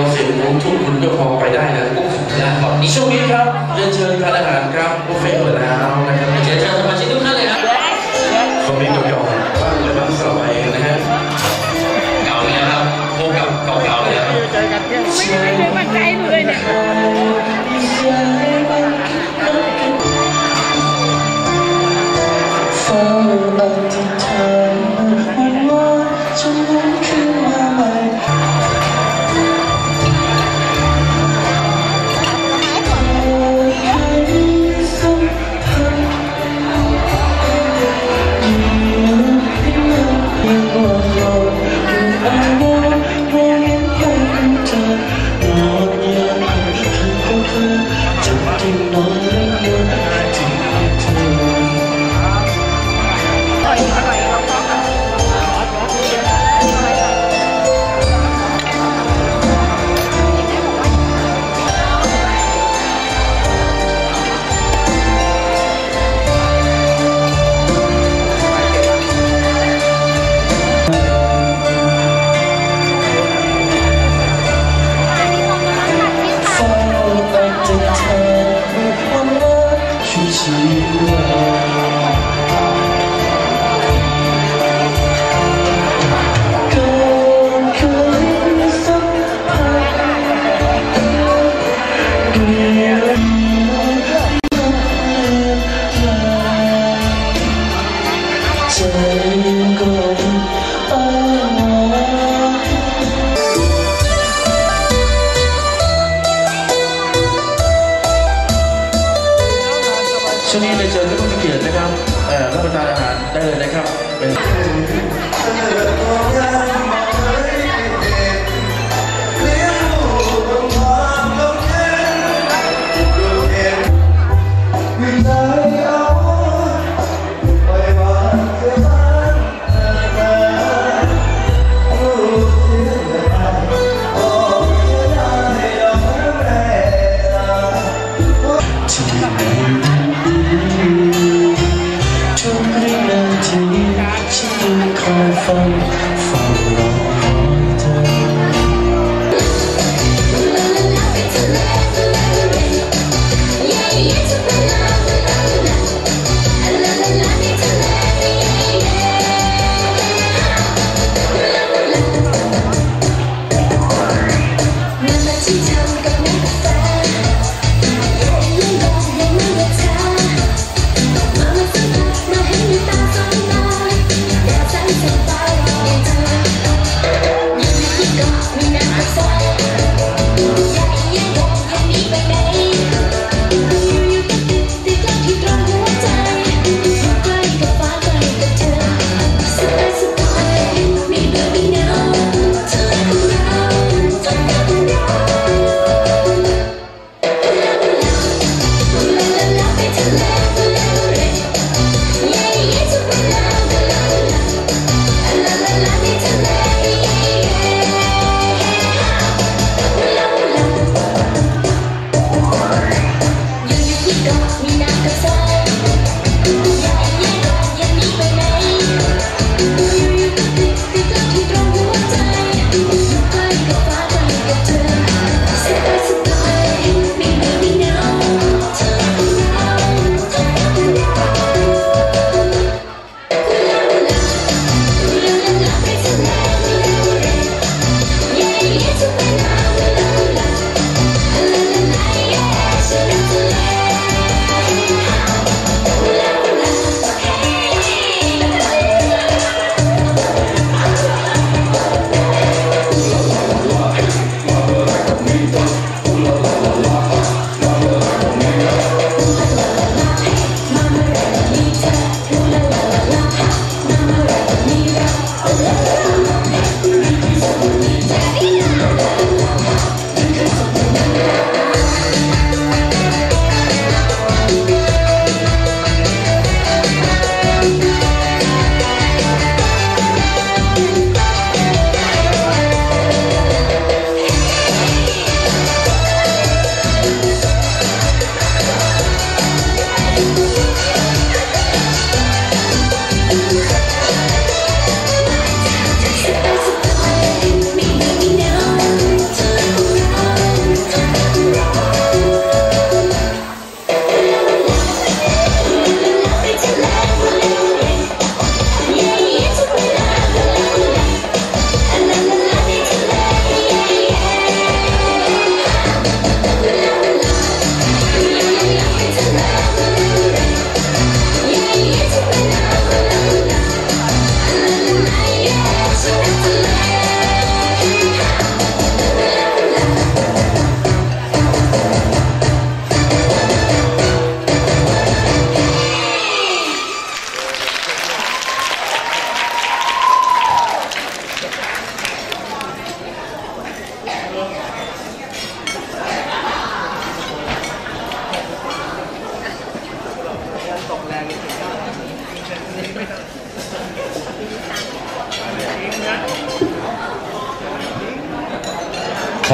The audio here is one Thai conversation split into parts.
วเสียงผมทุกคุณก็พอไปได้แล้วนะครับในช่วงนี้ครับเรียนเชิญทานอาหารครับบุฟเฟ่ต์เปิดแล้วนะครับเชิญท่านผู้ช you.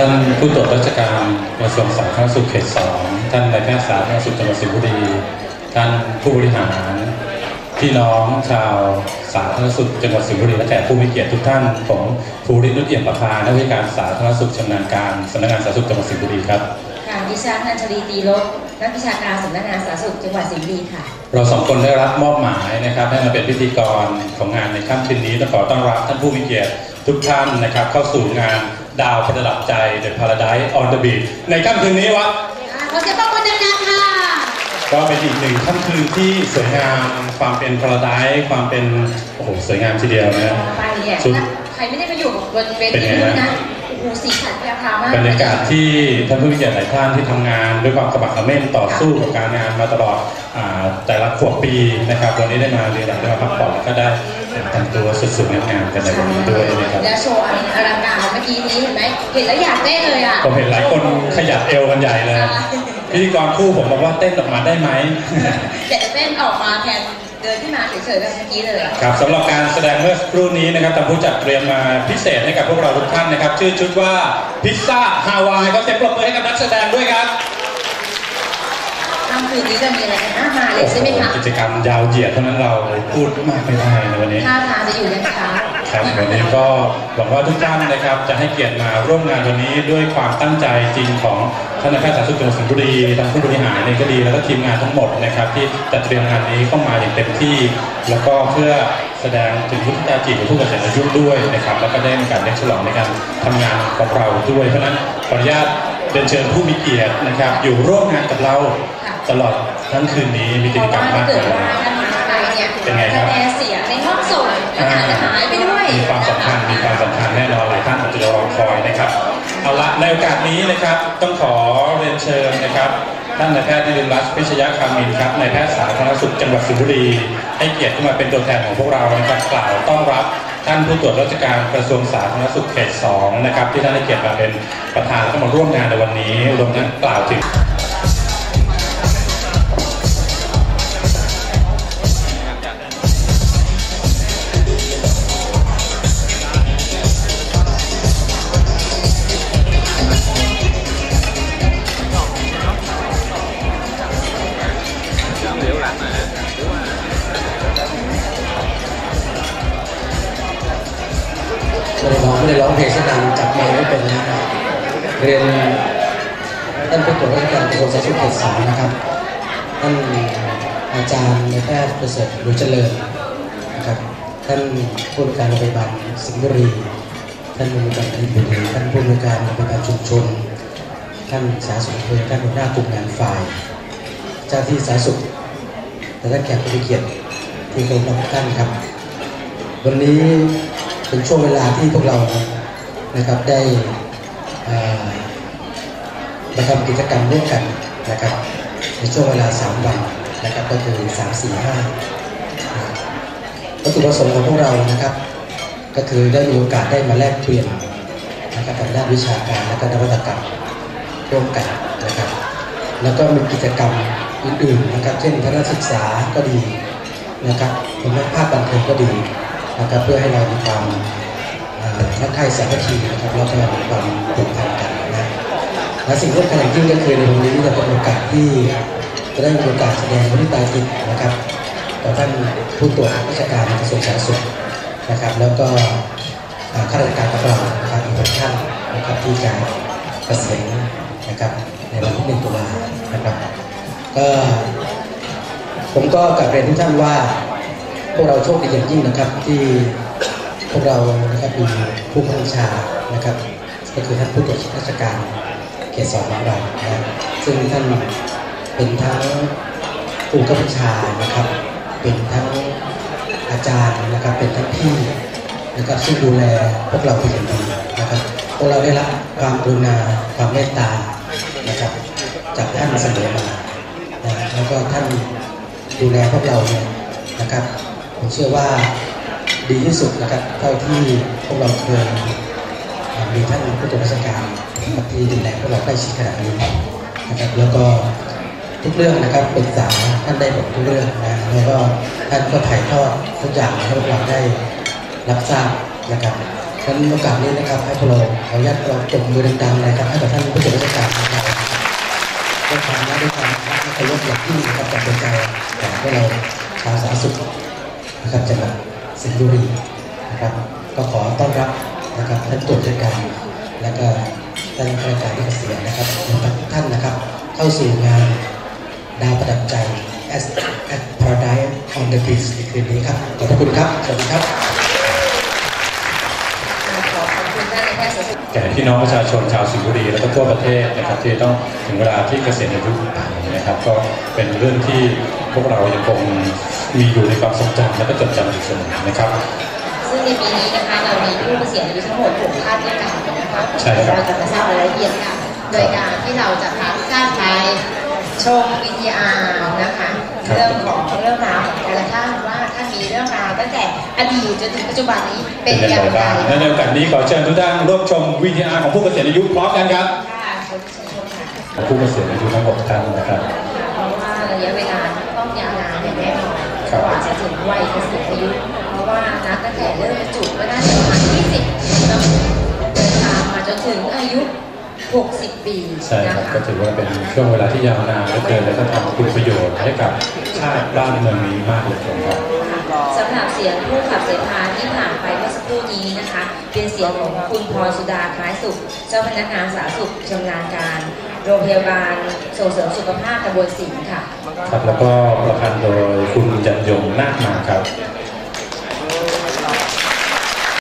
ท่านผู้ตรวจราชการกระทรวงสาธารณสุขเขตสองท่านนายแพทย์สาธารณสุขจังหวัดสิงห์บุรี ท่านผู้บริหาร พี่น้องชาวสาธารณสุขจังหวัดสิงห์บุรีและแขกผู้มีเกียรติทุกท่าน ผมภูรินุชเอี่ยมประภานักวิชาการสาธารณสุขชำนาญการสำนักงานสาธารณสุขจังหวัดสิงห์บุรีครับ ค่ะดิฉันนันชลีตีลบนักวิชาการสำนักงานสาธารณสุขจังหวัดสิงห์บุรีค่ะ เราสองคนได้รับมอบหมายนะครับให้มาเป็นพิธีกรของงานในค่ำคืนนี้และขอต้อนรับท่านผู้มีเกียรติทุกท่านนะครับเข้าสู่งาน ดาวประดับใจ The Paradise on the Beach ในค่ำคืนนี้วะขอเสียงปรบมือดังๆค่ะก็เป็นอีกหนึ่งค่ำคืนที่สวยงาม ความเป็น Paradise ความเป็น โอ้โห สวยงามทีเดียวนะ ไปเนี่ยชุด ใครไม่ได้มาอยู่กับบนเวเป็นทีไงนู้นฮะนะโอ้โหสีสัน แปรพราวมากบรรยากาศที่ท่านผู้มีเกียรติหลายท่านที่ทำงานด้วยความกระบักกระเม่นต่อสู้กับการงานมาตลอดอาแต่ละขวบปีนะครับวันนี้ได้มาเรียนได้มาพักผ่อนแล้วก็ได้แต่งตัวสุดๆงามๆกันในวันนี้ด้วยนะครับแล้วโชว์อันอลังการเมื่อกี้นี้เห็นไหมเห็นแล้วอยากเต้นเลยอะผมเห็นหลายคนขยับเอวกันใหญ่เลยใช่พิธีกรคู่ผมบอกว่าเต้นออกมาได้ไหมอยากจะเต้นออกมาแทน เดินขึ้นมาเฉยๆแบบเมื่อกี้เลย ครับสำหรับการแสดงเมื่อสักครู่นี้นะครับทางผู้จัดเตรียมมาพิเศษให้กับพวกเราทุกท่านนะครับ ชื่อชุดว่าพิซซ่าฮาวายก็เสียงปรบมือให้กับนักแสดงด้วยครับค่ำคืนนี้จะมีอะไรกันมากมายเลยใช่ไหมคะกิจกรรมยาวเหยียดเท่านั้นเราพูดมากไม่ได้ในวันนี้ท่าทางจะอยู่ยันเช้า ครับวันนี้ก็หวังว่าทุกท่านนะครับ จะให้เกียรติมาร่วมงานวันนี้ด้วยความตั้งใจจริงของท่านนายแพทย์สาธารณสุขจังหวัดสิงห์บุรีทางผู้บริหารเองก็ดี แล้วก็ทีมงานทั้งหมดนะครับ ที่จัดเตรียมงานนี้เข้ามาอย่างเต็มที่ แล้วก็เพื่อแสดงถึงพุทธาจิตของผู้เกษียณอายุด้วยนะครับ แล้วก็ได้มีการเลี้ยงฉลองในการทำงานของเราด้วย เพราะฉะนั้นขออนุญาตเรียนเชิญผู้มีเกียรตินะครับ อยู่ร่วมงานกับเราตลอดทั้งคืนนี้มีเพกิจราะกรรว่ามถ้ามากเกิดมายว่าท่านมาไปเนี่ยเป็นไงครับคะแนนเสียงในห้องส่งมันอาจจะหายไปด้วย มีความสำคัญมีความสำคัญแน่นอนหลายท่านอาจจะรอคอยนะครับเอาละในโอกาสนี้นะครับต้องขอเรียนเชิญนะครับท่านนายแพทย์นิรินทร์รัตน์พิชยคามินครับนายแพทย์สาธารณสุขจังหวัดสิงห์บุรีให้เกียรติขึ้นมาเป็นตัวแทนของพวกเรานะครับกล่าวต้อนรับท่านผู้ตรวจราชการกระทรวงสาธารณสุขเขต2นะครับที่ท่านให้เกียรติมาเป็นประธานแล้วก็มาร่วมงานในวันนี้รวมทั้งกล่าวถึง เรียนท่านผู้ตรวจราชการกระทรวงสาธารณสุขเขตสามนะครับท่านอาจารย์นายแพทย์ประเสริฐหนูเจริญนะครับท่านผู้ในวยการโรงพยาบาลสิงห์บุรี ท่านผู้ในวยการอินบุรีท่านผู้ในวยการโรงพยาบาลชุมชน ท่านสาธารณสุขอำเภอท่านหัวหน้ากลุ่มงานฝ่าย เจ้าที่สาธารณสุขและท่านแขกผู้มีเกียรติที่เคารพรักทุกท่านครับ วันนี้เป็นช่วงเวลาที่พวกเรานะครับได้ มาทำกิจกรรมร่วมกันนะครับ ในช่วงเวลา 3 วันนะครับ ก็คือ 3 4 5วัตถุประสงค์ของพวกเรานะครับ ก็คือได้มีโอกาสได้มาแลกเปลี่ยนนะครับทางด้านวิชาการและก็นวัตกรรมร่วมกันนะครับ แล้วก็มีกิจกรรมอื่นๆนะครับ เช่นทางด้านศึกษาก็ดีนะครับทางด้านภาคบันเทิงก็ดีนะครับเพื่อให้เรามีความ เอ่อรักใครสามัคคีนะครับแล้วก็มีความผูกพันกันนะและสิ่งที่สำคัญอย่างยิ่งก็คือในวันนี้จะเป็นโอกาสที่จะได้มีโอกาสแสดงมุทิตาจิตนะครับต่อท่านผู้ตรวจราชการกระทรวงสาธารณสุขนะครับ แล้วก็ข้าราชการกับเรานะครับอีกหกท่านนะครับที่จะเกษียณนะครับในวันที่หนึ่งตุลานะครับก็ผมก็กลับเรียนทุกท่านว่า พวกเราโชคดีอย่างยิ่งนะครับที่ พวกเรานะครับมีผู้บัญชานะครับ ก็คือท่านผู้ตรวจราชการเขตสองของเรานะซึ่งท่านเป็นทั้งผู้บังคับบัญชานะครับ เป็นทั้งอาจารย์นะครับ เป็นทั้งพี่นะครับซึ่งดูแลพวกเราเป็นอย่างดีนะครับพวกเราได้รับความกรุณาความเมตตานะครับ จากท่านเสมอมานะแล้วก็ท่านดูแลพวกเราเนี่ยนะครับ ผมเชื่อว่า ดีที่สุดนะครับเท่าที่พวกเราเคยมีท่านผู้ตรวจราชการที่ดูแลพวกเราใกล้ชิดขนาดนี้นะครับแล้วก็ทุกเรื่องนะครับปรึกษาท่านได้หมดทุกเรื่องนะแล้วก็ท่านก็ถ่ายทอดทุกอย่างให้พวกเราได้รับทราบนะครับวันโอกาสนี้นะครับให้พวกเราขออนุญาตเราจบมือดังๆนะครับให้กับท่านผู้ตรวจราชการนะครับด้วยความรักด้วยความรักและเคารพอย่างที่มีครับจากใจของพวกเราชาวสาธารณสุขนะครับจังหวัด สิงห์บุรีนะครับ ก็ขอต้อนรับนะครับท่านตรวจราชการ และก็ท่านข้าราชการที่เกษียณนะครับทุกท่านนะครับ เข้าสู่งานดาวประดับใจ as at paradise on the beach ในคืนนี้ครับ ขอบพระคุณครับ สวัสดีครับ ขอขอบคุณท่านใน แพทย์สุขแก่พี่น้องประชาชนชาวสิงห์บุรีแล้วก็ทั่วประเทศนะครับที่ต้องถึงเวลาที่เกษียณอายุไปนะครับ ก็เป็นเรื่องที่พวกเรายังคงมีอยู่ในความทรงจำและก็จดจำอยู่เสมอนะครับซึ่งในปีนี้นะคะเรามีผู้เกษียณอายุทั้งหมด6ท่านด้วยกันนะคะใช่ครับเราจะมาทราบรายละเอียดค่ะโดยการที่เราจะพาทุกท่านไปชม VTR นะคะ เรื่องของเรื่องราวของแต่ละท่านว่าท่านมีเรื่องราวตั้งแต่อดีตจนถึงปัจจุบันนี้เป็นอย่างไรไรบ้างและในโอกาสนี้ขอเชิญทุกท่านร่วมชม VTR ของผู้เกษียณอายุพร้อมกันครับค่ะผู้เกษียณอายุทั้งหกท่านนะครับเพราะว่าระยะเวลาต้องยาวนานอย่างแน่นอนกว่าจะถึงวัยเกษียณอายุ เพราะว่านับตั้งแต่เริ่มจุก็น่าจะประมาณ20แล้วเดินทางมาจนถึงอายุ 60 ปีใช่นะครับคะก็ถือว่าเป็นช่วงเวลาที่ยาวนานเหลือเกินและก็ทำคุณประโยชน์ให้กับชาติบ้านเมืองนี้มากเหลือเกินครับสำหรับเสียงผู้ขับเสพาที่ผ่านไปเมื่อสักครู่นี้นะคะ เป็นเสียงของคุณพรสุดาคล้ายสุข เจ้าพนักงานสาธารณสุขชำนาญการโรงพยาบาลส่งเสริมสุขภาพตำบลสิงห์ค่ะ ครับแล้วก็ประพันธ์โดยคุณยันยงนาคมาครับค